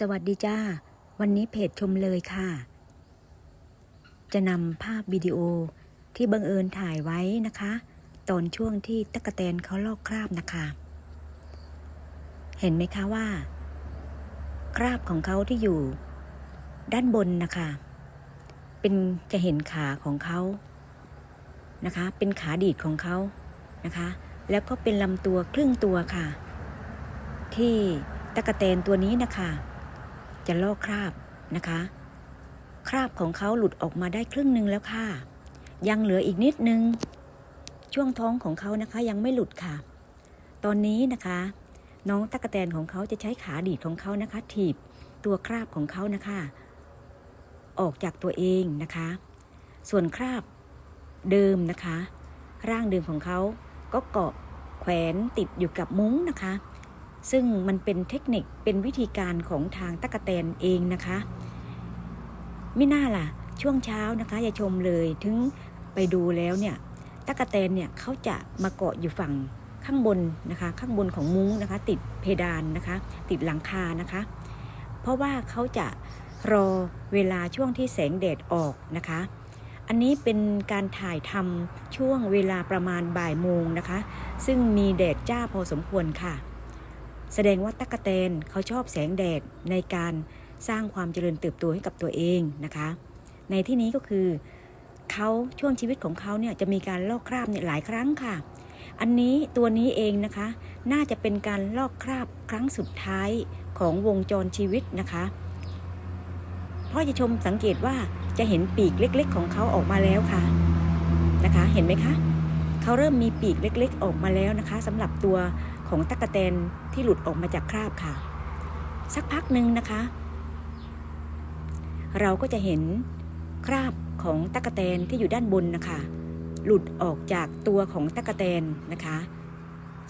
สวัสดีจ้า วันนี้เพจชมเลยค่ะ จะนำภาพวิดีโอที่บังเอิญถ่ายไว้นะคะ ตอนช่วงที่ตะกะแตนเขาลอกคราบนะคะ เห็นไหมคะว่า คราบของเขาที่อยู่ ด้านบนนะคะ เป็นจะเห็นขาของเขานะคะ เป็นขาดีดของเขานะคะ แล้วก็เป็นลำตัวครึ่งตัวค่ะ ที่ตะกะแตนตัวนี้นะคะ จะลอกคราบนะคะ คราบของเขาหลุดออกมาได้ครึ่งหนึ่งแล้วค่ะ ยังเหลืออีกนิดนึง ช่วงท้องของเขานะคะยังไม่หลุดค่ะ ตอนนี้นะคะ น้องตะกะแตนของเขาจะใช้ขาดีดของเขานะคะ ถีบตัวคราบของเขานะคะ ออกจากตัวเองนะคะ ส่วนคราบเดิมนะคะ ร่างเดิมของเขาก็เกาะแขวนติดอยู่กับมุ้งนะคะ ซึ่งมันเป็นเทคนิคเป็นวิธีการของทางตะกะแตนเองนะคะไม่น่าล่ะ ช่วงเช้านะคะอย่าชมเลยถึงไปดูแล้วเนี่ยตะกะแตนเนี่ยเขาจะมาเกาะอยู่ฝั่งข้างบนนะคะ ข้างบนของมุ้งนะคะ ติดเพดานนะคะ ติดหลังคานะคะ เพราะว่าเขาจะรอเวลาช่วงที่แสงแดดออกนะคะ อันนี้เป็นการถ่ายทำช่วงเวลาประมาณบ่ายโมงนะคะ ซึ่งมีแดดจ้าพอสมควรค่ะ แสดงว่าตั๊กแตนเขาชอบแสงแดดในการสร้างความเจริญเติบโตให้กับตัวเองนะคะ ในที่นี้ก็คือเขาช่วงชีวิตของเขาเนี่ยจะมีการลอกคราบเนี่ยหลายครั้งค่ะ อันนี้ตัวนี้เองนะคะ น่าจะเป็นการลอกคราบครั้งสุดท้ายของวงจรชีวิตนะคะพราะจะชมสังเกตว่าจะเห็นปีกเล็ก ๆ ของเขาออกมาแล้วค่ะนะคะ เห็นไหมคะเขาเริ่มมีปีกเล็ก ๆ ออกมาแล้วนะคะสำหรับตัว ของตั๊กแตนที่หลุดออกมาจากคราบค่ะ สักพักหนึ่งนะคะ เราก็จะเห็นคราบของตั๊กแตนที่อยู่ด้านบนนะคะ หลุดออกจากตัวของตั๊กแตนนะคะ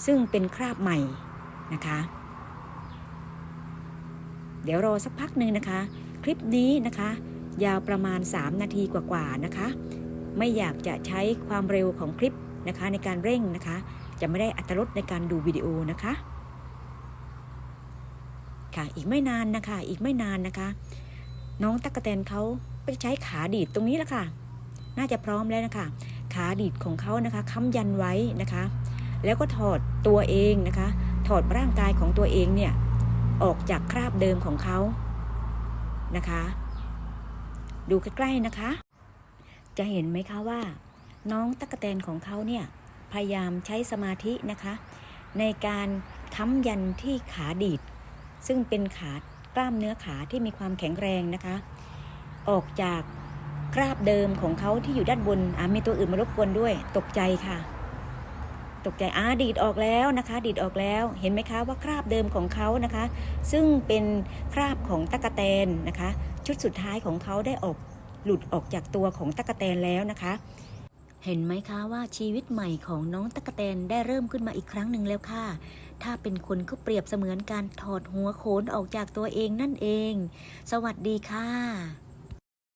ซึ่งเป็นคราบใหม่นะคะ เดี๋ยวรอสักพักหนึ่งนะคะ คลิปนี้นะคะ ยาวประมาณ 3 นาทีกว่าๆนะคะ ไม่อยากจะใช้ความเร็วของคลิปนะคะในการเร่งนะคะ จะไม่ได้อัตรสในการดูวิดีโอนะคะ ค่ะอีกไม่นานนะคะ อีกไม่นานนะคะ น้องตั๊กแตนเขาไปใช้ขาดีดตรงนี้แล้วค่ะ น่าจะพร้อมแล้วนะคะ ขาดีดของเขานะคะค้ำยันไว้นะคะ แล้วก็ถอดตัวเองนะคะ ถอดร่างกายของตัวเองเนี่ยออกจากคราบเดิมของเขานะคะ ดูใกล้ๆนะคะ จะเห็นไหมคะว่า น้องตั๊กแตนของเขาเนี่ย พยายามใช้สมาธินะคะ ในการค้ำยันที่ขาดีด ซึ่งเป็นขากล้ามเนื้อขาที่มีความแข็งแรงนะคะ ออกจากคราบเดิมของเขาที่อยู่ด้านบนอ่ามีตัวอื่นมารบกวนด้วย ตกใจค่ะ ตกใจอ่าดีดออกแล้วนะคะ ดีดออกแล้วเห็นไหมคะว่าคราบเดิมของเขานะคะ ซึ่งเป็นคราบของตะกะแตนนะคะ ชุดสุดท้ายของเขาได้ออกหลุดออกจากตัวของตะกะแตนแล้วนะคะ เห็นไหมคะว่าชีวิตใหม่ของน้องตะกะแตนได้เริ่มขึ้นมาอีกครั้งหนึ่งแล้วค่ะ ถ้าเป็นคนก็เปรียบเสมือนการถอดหัวโขนออกจากตัวเองนั่นเอง สวัสดีค่ะ